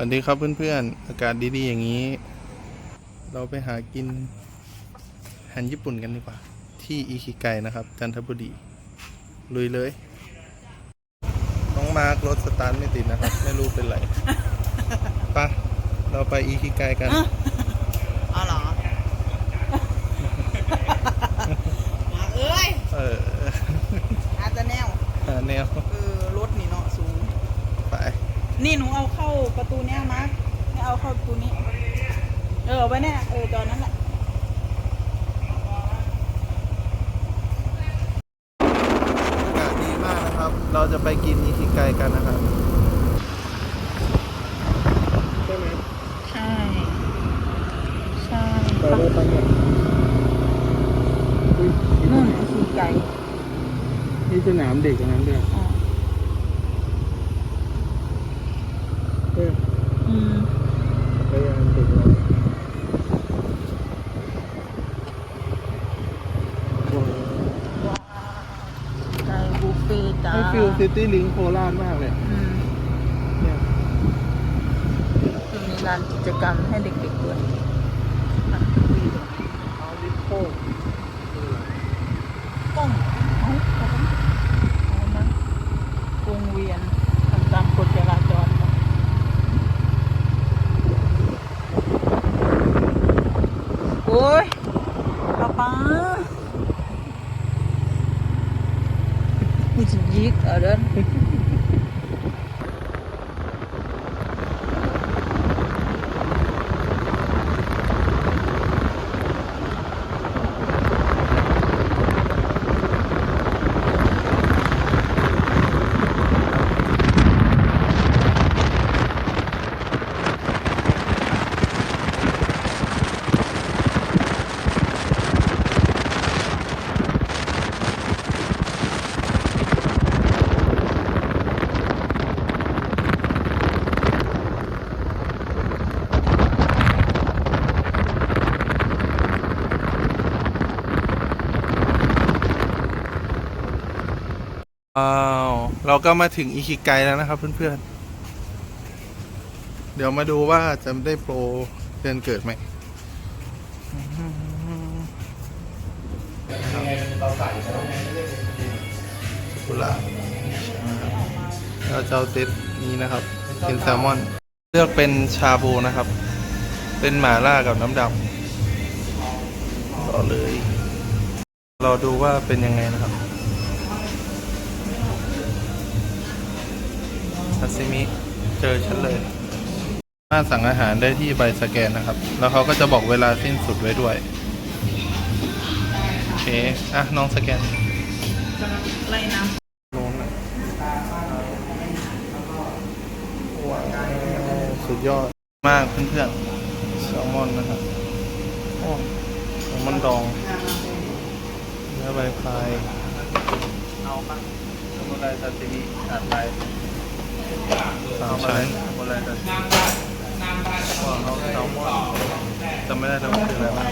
วัสดีครับเพื่อนๆ อากาศดีๆอย่างนี้ เราไปหากินอาหารญี่ปุ่นกันดีกว่า ที่อิคิไกนะครับ จันทบุรี ลุยเลย น้องมาร์กรถสตาร์ทไม่ติดนะครับ ไม่รู้เป็นไร ไป เราไปอิคิไกกัน อ๋อเหรอ มาเอ้ย เออ อาจจะแนว หาแนว เออ รถนี่เนาะสูง ไป นี่หนูเอาเข้าประตูเนี้ยนะไม่เอาเข้าประตูนี้ เออเอาไว้เนี่ยเออตอนนั้นแหละอากาศดีมากนะครับ เราจะไปกินอิคิไกกันนะครับใช่ไหมใช่ ใช่ไปเลยไปเนี่ยอุ๊ยนู่นสีไก่นี่สนามเด็กอันนั้นด้วย อ๋อ เออ อืม พยายามเด็กเรา ไก่บุฟเฟ่จ้าให้ฟิลซิตี้ลิงโคราชมากเลยอืมเนี่ยคือมีลานกิจกรรมให้เด็กๆด้วยอะเอาลิปโป้ป้องเอาเอาไปเอามาวงเวียนทำตามกฎจราจรนะโอ้ยป๊าป๊า นี่จะยิกเอะไรนอ้าวเราก็มาถึงอิคิไกแล้วนะครับเพื่อนๆ เดี๋ยวมาดูว่าจะได้โปรเดือนเกิดไหมกุหลาบเราจะเอาเต็ดนี้นะครับ เป็นแซลมอน เลือกเป็นชาบูนะครับ เป็นหมาล่ากับน้ำดำรอเลย รอดูว่าเป็นยังไงนะครับ ซาซิมิเจอฉันเลยสามารถสั่งอาหารได้ที่ใบสแกนนะครับ แล้วเขาก็จะบอกเวลาสิ้นสุดไว้ด้วย โอเค อะ น้องสแกนไล่น้โน้นน่ะว้าวสุดยอดมากเพื่อนๆแซลมอนนะครับโอ้แซลมอนดองเนื้อใบพายเอาปะสมุไรซาซิมิอาดไป สามชั้นสมุไรซาซิมิว้าเอาแซลมอนจำไม่ได้แล้วมันคืออะไรบ้าง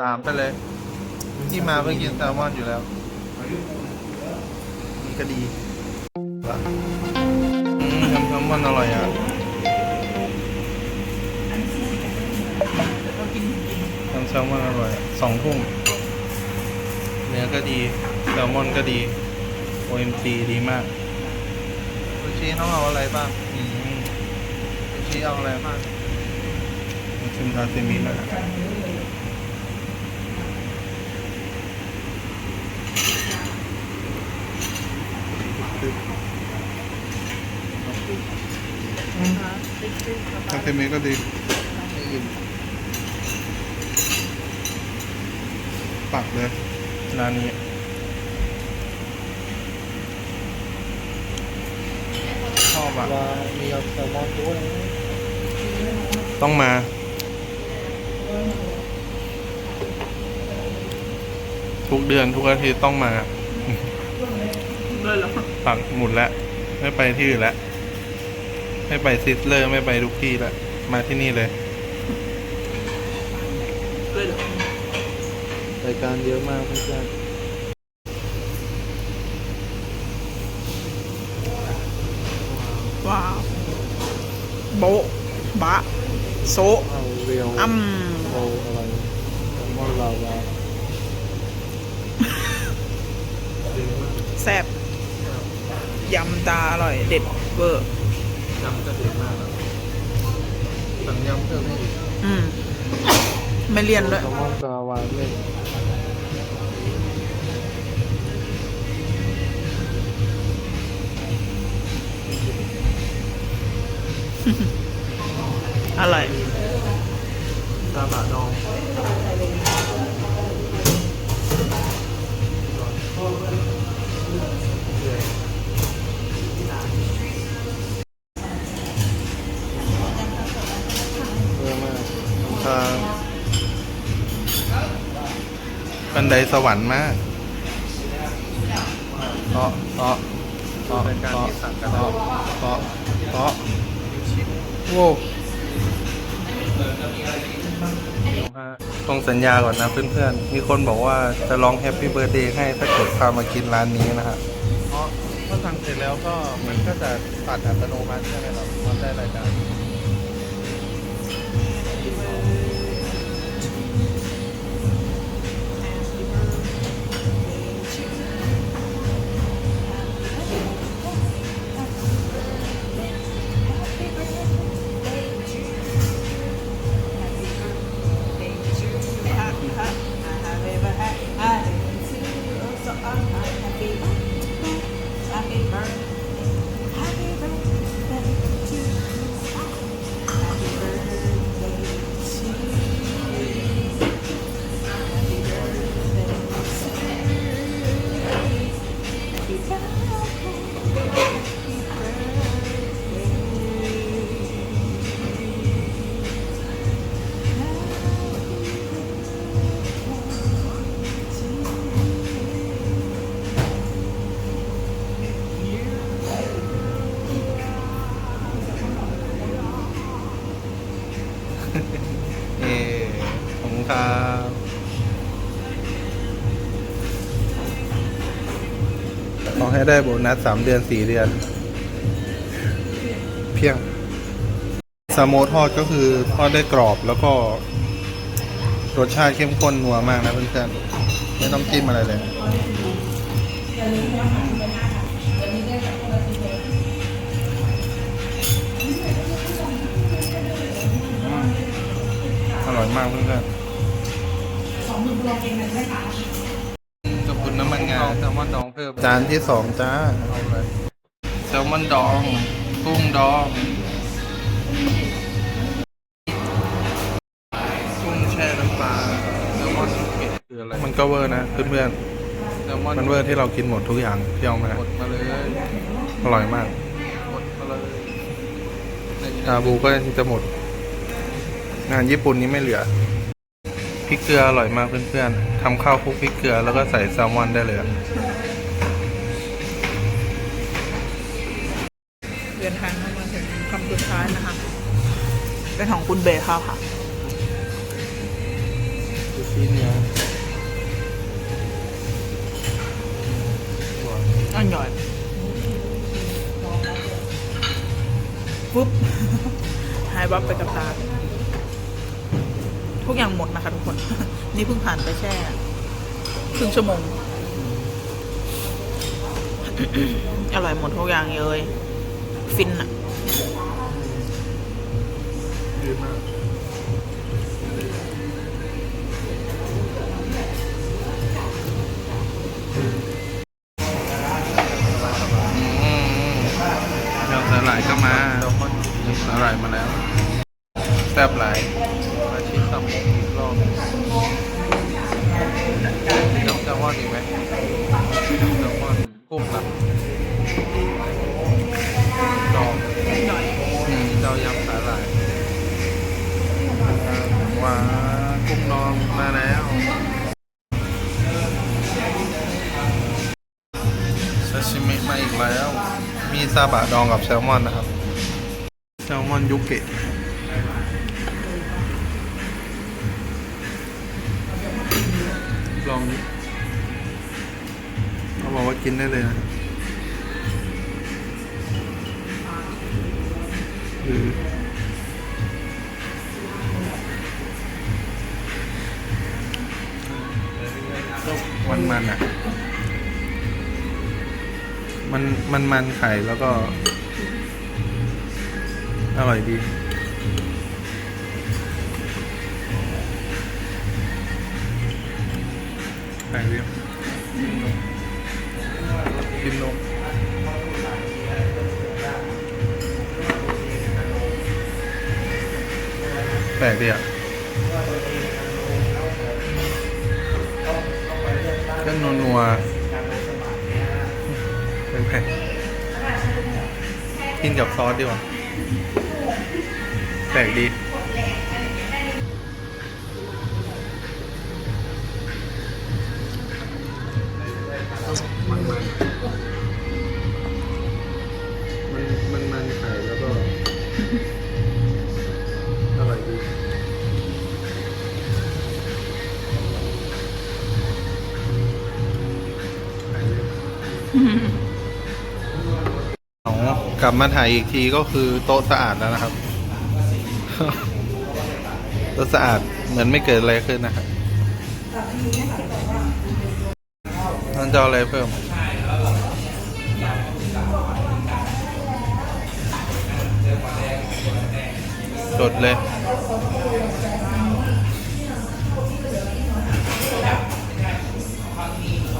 สามไปเลย ที่มาเพิ่งกินแซลมอนอยู่แล้วนี่ก็ดีอืมทำแซลมอนอร่อยอะทำแซลมอนอร่อยสองทุ่มเนื้อก็ดีแซลมอนก็ดี OMG ดีมากซูชิต้องเอาอะไรบ้างอืมซูชิเอาอะไรบ้างมาชิมซาซิมินะอืมซาซิมิก็ดีไม่อิ่มปักเลยร้านนี้ อบอะ มีเอาแซลมอนด้วยต้องมา ทุกเดือนทุกอาทิตย์ต้องมาำเลยเหรอปักหมุดแล้ว ไม่ไปที่อื่นแล้ว ไม่ไปซิสเลอร์ ไม่ไปทุกที่แล้ว มาที่นี่เลย เลยเหรอ รายการเยอะมากเพื่อนๆ โบะบะ โซะเอาเรียวอ้ำโออะไรแซลมอนลาวาแซ่บยำตาอร่อย เด็ดเวอร์ยำก็เด็ดมากสั่งยำเพิ่มให้อีกอืม ไม่เลี่ยนด้วยแซลมอนลาวาเล่น อร่อยซาบะดองเยอะมากทางบันไดสวรรค์มากเตาะเตาะเตาะเตาะเตาะเตาะเตาะโว้ ต้องสัญญาก่อนนะเพื่อนๆ มีคนบอกว่าจะร้องแฮปปี้เบ t ร์ a เดย์ให้ถ้าเกิดพามากินร้านนี้นะฮะเพราะถ้าสั่งเสร็จแล้วก็มันก็จะตัดอัตโนมัติใช่ไหมครับมันได้รายการ คุณครับขอให้ได้โบนัสสามเดือนสี่เดือน เพียงสโมทอดก็คือทอดได้กรอบแล้วก็ รสชาติเข้มข้นนัวมากนะเพื่อนๆไม่ต้องจิ้มอะไรเลยอร่อยมากเพื่อนๆ ขอบคุณน้ำมันงาแซลมอนดองเพิ่มจานที่สองจ้าเอาเลยแซลมอนดองกุ้งดองกุ้งแช่น้ำปลาแซลมอนสุกิคืออะไรมันก็เวอร์นะเพื่อนๆแซลมอนมันเวอร์ที่เรากินหมดทุกอย่างที่เอามา หมดมาเลยอร่อยมากหมดมาเลยชาบูก็จะหมด งานญี่ปุ่นนี้ไม่เหลือพ ริกเกลืออร่อยมากเพื่อนๆทำข้าวคลุกพริกเกลือแล้วก็ใส่แซลมอนได้เลยเดินทางมาถึงคำสุดท้ายนะคะ เป็นของคุณเบย์ค่ะค่ะดูที่เนื้ออร่อยปุ๊บหายวับไปกับตา กอย่างหมดนะคะทุกคน นี่เพิ่งผ่านไปแค่ครึ่งชั่วโมง อร่อยหมดทุกอย่างเลย ฟินอะดีมาก มีน้องแซลมอนอีกไหมแซลมอนกุ้งละดองหน่อยอืมเจ้ายำสาหร่ายว้ากุ้งดองมาแล้วซาชิมิมาอีกแล้ว มีซาบะดองกับแซลมอนนะครับ แซลมอนยุเกะลองดิเขาบอ กินได้เลยนะก็มันมันอะ มันมันมันไข่แล้วก็ อร่อยดีไข่เรียบ กินนมแปลกดีอะก็นัวนัวเป็นแผ่นกินกับซอสดีกว่าแปลกดี เอากลับมาถ่ายอีกทีก็คือโต๊ะสะอาดแล้วนะครับโต๊ะสะอาดเหมือนไม่เกิดอะไรขึ้นนะครับนั่นจะออะไรเพิ่มจดเลย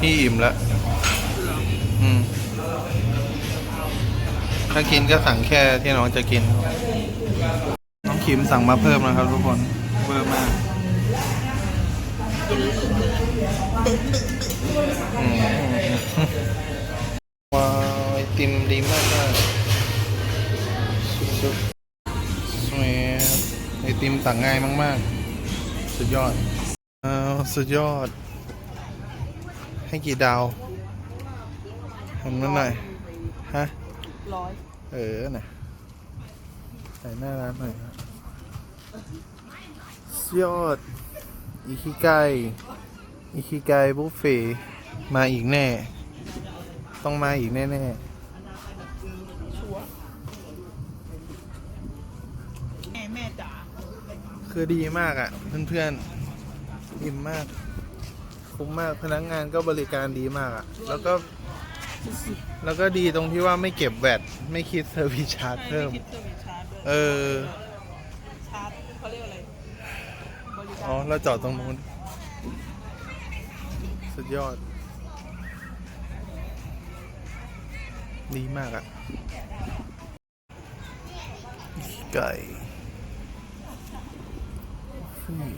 พี่อิ่มแล้ว ถ้ากินก็สั่งแค่ที่น้องจะกิน น้องคิมสั่งมาเพิ่มนะครับทุกคนเวอร์มากว้าวไอติมดีมากมากสุดๆสวยไอติมสั่งง่ายมาก ๆ สุดยอดอ้าวสุดยอด ให้กี่ดาวทำนั่นหน่อยฮะ ร้อยเออน่ะใส่หน้าร้านหน่อยครับสุดยอดอิคิไกอิคิไกบุฟเฟ่ต์มาอีกแน่ ต้องมาอีกแน่ชัวร์แม่แม่จ๋าๆคือดีมากอะ่ะ เพื่อนๆอิ่มมาก คุ้มมากพนักงานก็บริการดีมากอะ่ะ แล้วก็สุด แล้วก็ดีตรงที่ว่าไม่เก็บแวดไม่คิดเซอร์วิสชาร์จๆเพิ่มไคิดเซอร์วิสชาร์จด้วยเออ ชาร์จเขาเรียกอะไรบริการอ๋อเราจอดตรงนู้น สุดยอด ดีมากอะ่ะไก่อืม